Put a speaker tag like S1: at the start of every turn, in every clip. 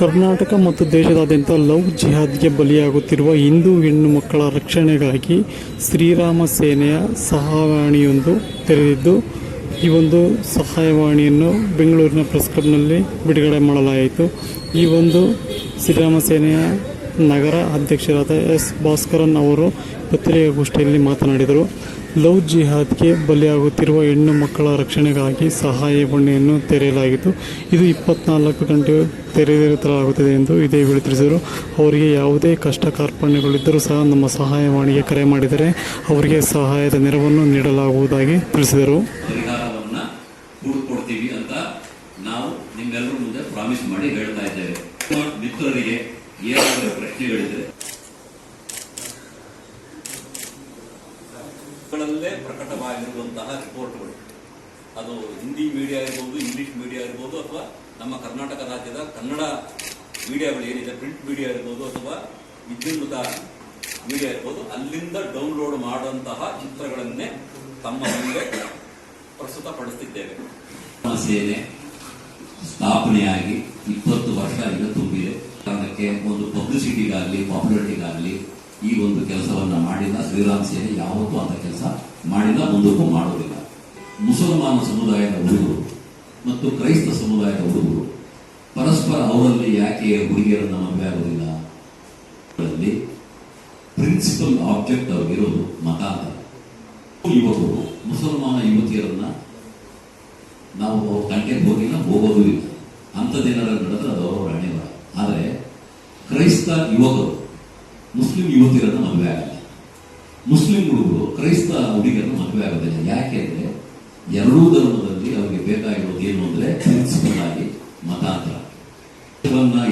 S1: ಕರ್ನಾಟಕ ಮತ್ತು ದೇಶದಾದ್ಯಂತ ಲವ್ ಜಿಹಾದ್ಗೆ ಬಲಿಯಾಗುತ್ತಿರುವ ಹಿಂದೂ ಹೆಣ್ಣು ಮಕ್ಕಳ ರಕ್ಷಣೆಗಾಗಿ ಶ್ರೀರಾಮ ಸೇನೆಯ ಸಹಾಯವಾಣಿಯೊಂದು ತೆರೆದಿದ್ದು, ಈ ಒಂದು ಸಹಾಯವಾಣಿಯನ್ನು ಬೆಂಗಳೂರಿನ ಪ್ರೆಸ್ ಕ್ಲಬ್ನಲ್ಲಿ ಬಿಡುಗಡೆ ಮಾಡಲಾಯಿತು. ಈ ಒಂದು ಶ್ರೀರಾಮ ಸೇನೆಯ ನಗರ ಅಧ್ಯಕ್ಷರಾದ ಎಸ್ ಭಾಸ್ಕರನ್ ಅವರು ಪತ್ರಿಕಾಗೋಷ್ಠಿಯಲ್ಲಿ ಮಾತನಾಡಿದರು. ಲವ್ ಜಿಹಾದ್ಗೆ ಬಲಿಯಾಗುತ್ತಿರುವ ಹೆಣ್ಣು ಮಕ್ಕಳ ರಕ್ಷಣೆಗಾಗಿ ಸಹಾಯವಾಣಿಯನ್ನು ತೆರೆಯಲಾಗಿತ್ತು. ಇದು ಇಪ್ಪತ್ನಾಲ್ಕು ಗಂಟೆ ತೆರೆದಿರುತ್ತಲಾಗುತ್ತದೆ ಎಂದು ಇದೇ ವೇಳೆ ತಿಳಿಸಿದರು. ಅವರಿಗೆ ಯಾವುದೇ ಕಷ್ಟ ಕಾರ್ಪಣ್ಯಗಳಿದ್ದರೂ ಸಹ ನಮ್ಮ ಸಹಾಯವಾಣಿಗೆ ಕರೆ ಮಾಡಿದರೆ ಅವರಿಗೆ ಸಹಾಯದ ನೆರವನ್ನು ನೀಡಲಾಗುವುದಾಗಿ ತಿಳಿಸಿದರು.
S2: ಅಂತ ನಾವು ನಿಮ್ಮೆಲ್ಲರ ಮುಂದೆ ಪ್ರಾಮಿಸ್ ಮಾಡಿ ಹೇಳ್ತಾ ಇದ್ದೇವೆ. ಮಿತ್ರರಿಗೆ ಏನಾದರೂ ಪ್ರಶ್ನೆಗಳಿದ್ರೆ? ಪ್ರಕಟವಾಗಿರುವಂತಹ ರಿಪೋರ್ಟ್ಗಳು. ಅದು ಹಿಂದಿ ಮೀಡಿಯಾ ಇರ್ಬೋದು ಇಂಗ್ಲಿಷ್ ಮೀಡಿಯಾ ಇರ್ಬೋದು ಅಥವಾ ನಮ್ಮ ಕರ್ನಾಟಕ ರಾಜ್ಯದ ಕನ್ನಡ ಮೀಡಿಯಾಗಳು ಏನಿದೆ ಪ್ರಿಂಟ್ ಮೀಡಿಯಾ ಇರ್ಬೋದು ಅಥವಾ ವಿದ್ಯುನ್ಮುಖ ಮೀಡಿಯಾ ಇರ್ಬೋದು ಅಲ್ಲಿಂದ ಡೌನ್ಲೋಡ್ ಮಾಡುವಂತಹ ಚಿತ್ರಗಳನ್ನೇ ತಮ್ಮ ಮುಂದೆ ಪ್ರಸ್ತುತಪಡಿಸುತ್ತಿದ್ದೇವೆ ಸೇನೆ ಸ್ಥಾಪನೆಯಾಗಿ ಇಪ್ಪತ್ತು ವರ್ಷ ಈಗ ತುಂಬಿದೆ. ಕಾರಣಕ್ಕೆ ಒಂದು ಪಬ್ಲಿಸಿಟಿಗಾಗಲಿ, ಪಾಪ್ಯುಲರಿಟಿಗಾಗಲಿ ಈ ಒಂದು ಕೆಲಸವನ್ನು ಮಾಡಿಲ್ಲ. ಶ್ರೀರಾಮ್ ಸೇನೆ ಯಾವತ್ತೂ ಅಂತ ಕೆಲಸ ಮಾಡಿಲ್ಲ, ಮುಂದಕ್ಕೂ ಮಾಡೋದಿಲ್ಲ. ಮುಸಲ್ಮಾನ ಸಮುದಾಯದ ಹುಡುಗರು ಮತ್ತು ಕ್ರೈಸ್ತ ಸಮುದಾಯದ ಹುಡುಗರು ಪರಸ್ಪರ ಅವರಲ್ಲಿ ಯಾಕೆ ಹುಡುಗಿಯರನ್ನು ಮದುವೆ ಆಗೋದಿಲ್ಲ? ಪ್ರಿನ್ಸಿಪಲ್ ಆಬ್ಜೆಕ್ಟ್ ಅವ್ರಿಗಿರೋದು ಮತಾಂತರ. ಯುವಕರು, ಮುಸಲ್ಮಾನ ಯುವತಿಯರನ್ನ ನಾವು ಅವ್ರ ಹೋಗಿಲ್ಲ, ಹೋಗೋದು ಇಲ್ಲ. ಅಂಥದ್ದೇನಾದ್ರೂ ನಡೆದ್ರೆ ಅದು ಅವರವರ ಆದರೆ ಕ್ರೈಸ್ತ ಯುವಕರು, ಮುಸ್ಲಿಂ ಯುವತಿಯರನ್ನು ಮದುವೆ ಆಗಲ್ಲ. ಮುಸ್ಲಿಂ ಹುಡುಗರು ಕ್ರೈಸ್ತ ಹುಡುಗಿಯರನ್ನು ಮದುವೆ ಆಗೋದಿಲ್ಲ ಯಾಕೆ ಅಂದರೆ ಎರಡೂ ಧರ್ಮದಲ್ಲಿ ಅವರಿಗೆ ಬೇಕಾಗಿರೋದು ಏನು ಅಂದರೆ ಪ್ರಿನ್ಸಿಪಲ್ ಆಗಿ ಮತಾಂತರ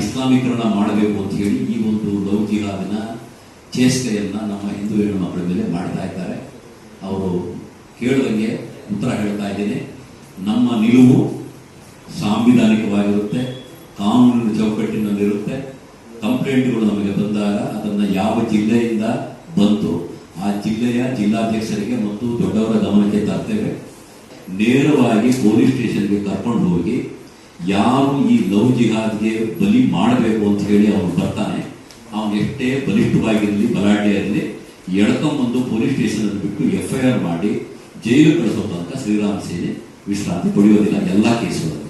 S2: ಇಸ್ಲಾಮೀಕರಣ ಮಾಡಬೇಕು ಅಂತ ಹೇಳಿ ಈ ಒಂದು ಲೌಕಿಕಾದಿನ ಚೇಷ್ಟೆಯನ್ನ ನಮ್ಮ ಹಿಂದೂ ಹೆಣ್ಣು ಮಕ್ಕಳ ಮೇಲೆ ಮಾಡ್ತಾ ಇದ್ದಾರೆ. ಅವರು ಕೇಳಿದಂಗೆ ಉತ್ತರ ಹೇಳ್ತಾ ಇದ್ದೇನೆ. ನಮ್ಮ ನಿಲುವು ಸಾಂವಿಧಾನಿಕವಾಗಿರುತ್ತೆ, ಕಾನೂನಿನ ಚೌಕಟ್ಟಿನಲ್ಲಿರುತ್ತೆ. ಕಂಪ್ಲೇಂಟ್ಗಳು ನಮಗೆ ಬಂದಾಗ ಅದನ್ನು ಯಾವ ಜಿಲ್ಲೆಯಿಂದ ಬಂತು, ಆ ಜಿಲ್ಲೆಯ ಜಿಲ್ಲಾಧ್ಯಕ್ಷರಿಗೆ ಮತ್ತು ದೊಡ್ಡವರ ಗಮನಕ್ಕೆ ತರ್ತೇವೆ. ನೇರವಾಗಿ ಪೊಲೀಸ್ ಸ್ಟೇಷನ್ಗೆ ಕರ್ಕೊಂಡು ಹೋಗಿ ಯಾರು ಈ ಲವ್ ಜಿಹಾದ್ಗೆ ಬಲಿ ಮಾಡಬೇಕು ಅಂತ ಹೇಳಿ ಅವನು ಬರ್ತಾನೆ. ಅವನು ಎಷ್ಟೇ ಬಲಿಷ್ಠವಾಗಿರಲಿ, ಬಲಾಢ್ಯ ಇರಲಿ, ಎಳ್ಕೊಂಬಂದು ಪೊಲೀಸ್ ಸ್ಟೇಷನ್ ಅಲ್ಲಿ ಬಿಟ್ಟು ಎಫ್ ಐ ಆರ್ ಮಾಡಿ ಜೈಲು ಕಳಿಸೋ ತನಕ ಶ್ರೀರಾಮ್ ಸೇನೆ ವಿಶ್ರಾಂತಿ ಪಡೆಯೋದಿಲ್ಲ. ಎಲ್ಲ ಕೇಸುಗಳಲ್ಲಿ